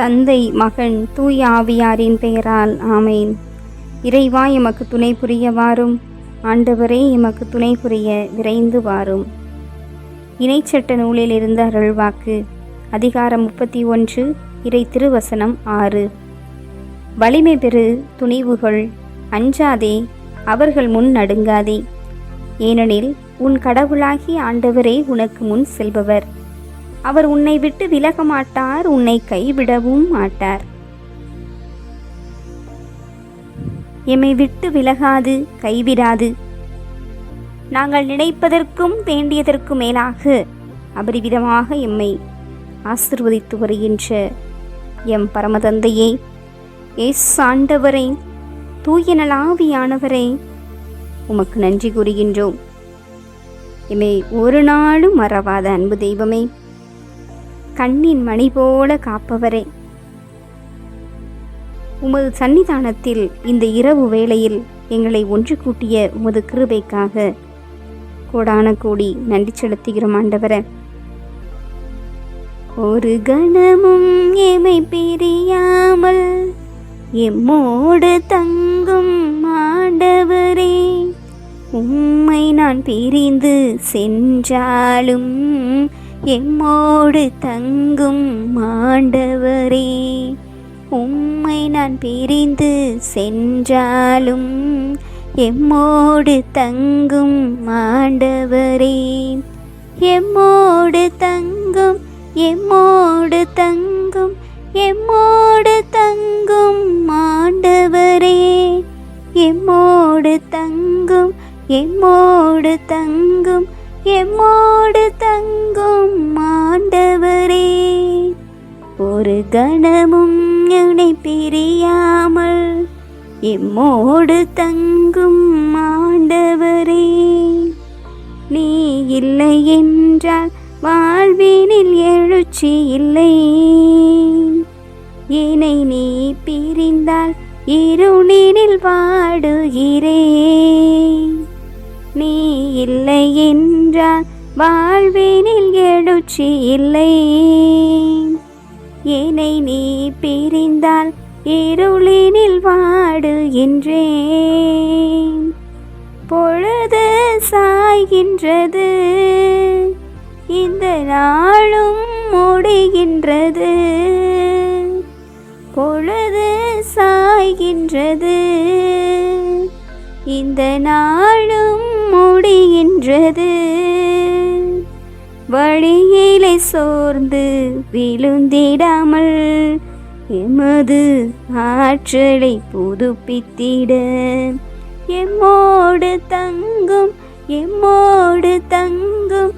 தந்தை மகன் தூய ஆவியாரின் பெயரால் ஆமேன். இறைவா எமக்கு துணை புரிய வாரும். ஆண்டவரே எமக்கு துணை புரிய விரைந்து வாரும். இணைச்சட்ட நூலில் இருந்த அருள்வாக்கு. அதிகாரம் முப்பத்தி ஒன்று இறை திருவசனம் ஆறு. வலிமை பெறு துணிவுகள். அஞ்சாதே அவர்கள் முன் நடுங்காதே. ஏனெனில் உன் கடவுளாகி ஆண்டவரே உனக்கு முன் செல்பவர். அவர் உன்னை விட்டு விலக மாட்டார் உன்னை கைவிடவும் மாட்டார். எம்மை விட்டு விலகாது கைவிடாது. நாங்கள் நினைப்பதற்கும் வேண்டியதற்கும் மேலாக அபரிவிதமாக எம்மை ஆசிர்வதித்து வருகின்ற எம் பரமதந்தையே எஸ் ஆண்டவரே தூய நலாவியானவரே உமக்கு நன்றி கூறுகின்றோம். எம்மை ஒரு நாளும் மறவாத அன்பு தெய்வமே கண்ணின் மணி போல காப்பவரே. உமது சன்னிதானத்தில் இந்த இரவு வேளையில் எங்களை ஒன்று கூட்டிய உமது கிருபைக்காக கோடான கோடி நன்றி செலுத்துகிறோம் ஆண்டவர. ஒரு கணமும் எமை பிரியாமல் எம்மோடு தங்கும் ஆண்டவரே. உம்மை நான் பிரிந்து சென்றாலும் எம்மோடு தங்கும் மாண்டவரே உம்மை நான் பிரிந்து சென்றாலும் எம்மோடு தங்கும் மாண்டவரே. எம்மோடு தங்கும் எம்மோடு தங்கும் எம்மோடு தங்கும் ஆண்டவரே எம்மோடு தங்கும் எம்மோடு தங்கும் எம்மோடு தங்கும் ஆண்டவரே. ஒரு கணமும் என்னை பிரியாமல் எம்மோடு தங்கும் ஆண்டவரே. நீ இல்லை என்றால் வாழ்வினில் எழுச்சி இல்லை. என்னை நீ பிரிந்தால் இருளினில் வாடுகிறேன் நீ இல்லை என்றால் வாழ்வினில் எழுச்சி இல்லை. என்னை நீ பிரிந்தால் இருளினில் வாடுகின்றேன் பொழுது சாய்கின்றது இந்த நாளும் முடிகின்றது. பொழுது சாய்கின்றது இந்த நாளும் முடிகின்றது. வழியிலே சோர்ந்து விழுந்திடாமல் எமது ஆற்றலை புதுப்பித்திட. எம்மோடு தங்கும் எம்மோடு தங்கும்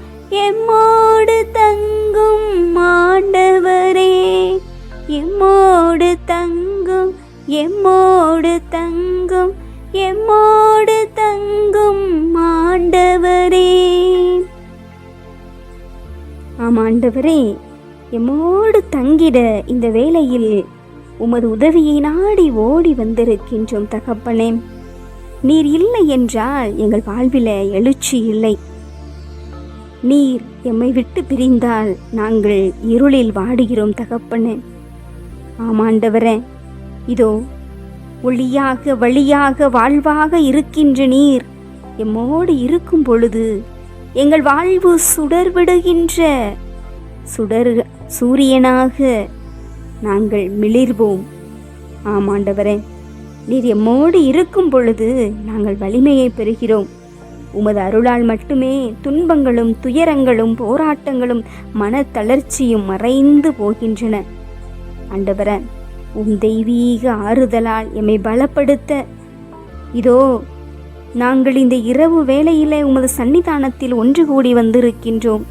எம்மோடு தங்கும் மாண்டவரே எம்மோடு தங்கும் எம்மோடு தங்கும் எம்மோடு தங்கும் ஆண்டவரே. ஆம் ஆண்டவரே எம்மோடு தங்கிட இந்த வேளையில் உமது உதவியை நாடி ஓடி வந்திருக்கின்றோம் தகப்பனே. நீர் இல்லை என்றால் எங்கள் வாழ்வில் எழுச்சி இல்லை. நீர் எம்மை விட்டு பிரிந்தால் நாங்கள் இருளில் வாடுகிறோம் தகப்பனே. ஆமாண்டவரே இதோ ஒளியாக வழியாக வாழ்வாக இருக்கின்ற நீர் எம்மோடு இருக்கும் பொழுது எங்கள் வாழ்வு சுடர் விடுகின்ற சுடர் சூரியனாக நாங்கள் மிளிர்வோம். ஆமாண்டவரே நீர் எம்மோடு இருக்கும் பொழுது நாங்கள் வலிமையை பெறுகிறோம். உமது அருளால் மட்டுமே துன்பங்களும் துயரங்களும் போராட்டங்களும் மனத்தளர்ச்சியும் மறைந்து போகின்றன. ஆண்டவரன் உம் தெய்வீக ஆறுதலால் எம்மை பலப்படுத்த. இதோ நாங்கள் இந்த இரவு வேளையிலே உமது சன்னிதானத்தில் ஒன்று கூடி வந்திருக்கின்றோம்.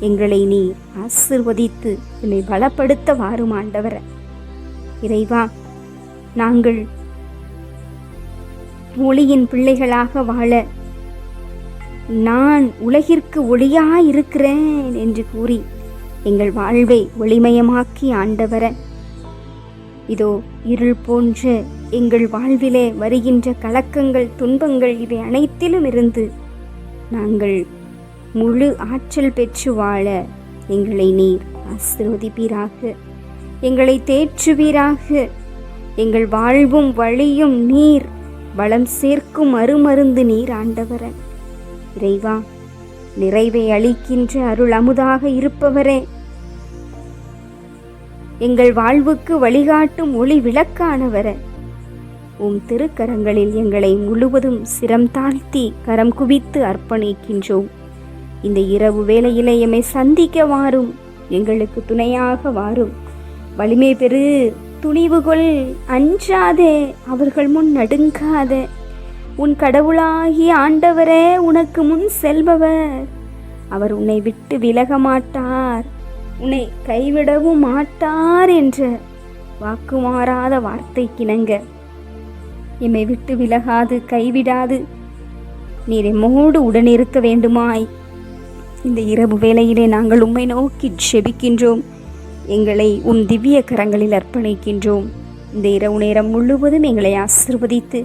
எங்களை நீ ஆசிர்வதித்து என்னை பலப்படுத்த வாரும் ஆண்டவர. இறைவா நாங்கள் ஒளியின் பிள்ளைகளாக வாழ நான் உலகிற்கு ஒளியாயிருக்கிறேன் என்று கூறி எங்கள் வாழ்வை ஒளிமயமாக்கி ஆண்டவர. இதோ இருள் போன்ற எங்கள் வாழ்விலே வருகின்ற கலக்கங்கள் துன்பங்கள் இவை அனைத்திலும் இருந்து நாங்கள் முழு ஆற்றல் பெற்று வாழ எங்களை நீர் ஆசிரோதிப்பீராக எங்களை தேற்றுவீராக. எங்கள் வாழ்வும் வழியும் நீர். வளம் சேர்க்கும் அருமருந்து நீர் ஆண்டவரே. இறைவா நிறைவை அளிக்கின்ற அருள் அமுதாக இருப்பவரே. எங்கள் வாழ்வுக்கு வழிகாட்டும் ஒளி விளக்கானவர. உம் திருக்கரங்களில் எங்களை முழுவதும் சிரம் தாழ்த்தி கரம் குவித்து அர்ப்பணிக்கின்றோம். இந்த இரவு வேளையிலே எம்மை சந்திக்க வாரும். எங்களுக்கு துணையாக வாரும். வலிமை பெறு துணிவு கொள் அஞ்சாதே அவர்கள் முன் நடுங்காதே. உன் கடவுளாகிய ஆண்டவரே உனக்கு முன் செல்பவர். அவர் உன்னை விட்டு விலக மாட்டார் உன்னை கைவிடவும் மாட்டார் என்ற வாக்குமாறாத வார்த்தை கிணங்க. எம்மை விட்டு விலகாது கைவிடாது. நீர் எம்மோடு உடனிருக்க வேண்டுமாய். இந்த இரவு வேளையிலே நாங்கள் உம்மை நோக்கி செபிக்கின்றோம். எங்களை உம் திவ்ய கரங்களில் அர்ப்பணிக்கின்றோம். இந்த இரவு நேரம் முழுவதும் எங்களை ஆசிர்வதித்து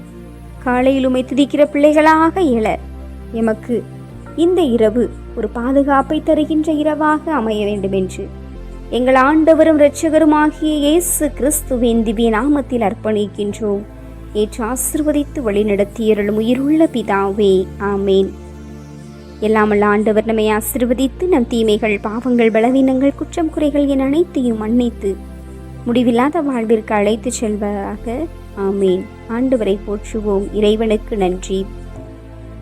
காலையில் உமை துதிக்கிற பிள்ளைகளாக எழ. எமக்கு இந்த இரவு ஒரு பாதுகாப்பை தருகின்ற இரவாக அமைய வேண்டும் என்று எங்கள் ஆண்டவரும் இரட்சகருமாகிய இயேசு கிறிஸ்துவின் திவ்ய நாமத்தில் அர்ப்பணிக்கின்றோம். ஏற்று ஆசிர்வதித்து வழிநடத்தியருளும் உயிருள்ள பிதாவே ஆமேன். எல்லாமல்ல ஆண்டவர் நம்மை ஆசிர்வதித்து நம் தீமைகள் பாவங்கள் பலவீனங்கள் குற்றம் குறைகள் என அனைத்தையும் மன்னித்து முடிவில்லாத வாழ்விற்கு அழைத்து செல்வதாக ஆமேன். ஆண்டவரை போற்றுவோம். இறைவனுக்கு நன்றி.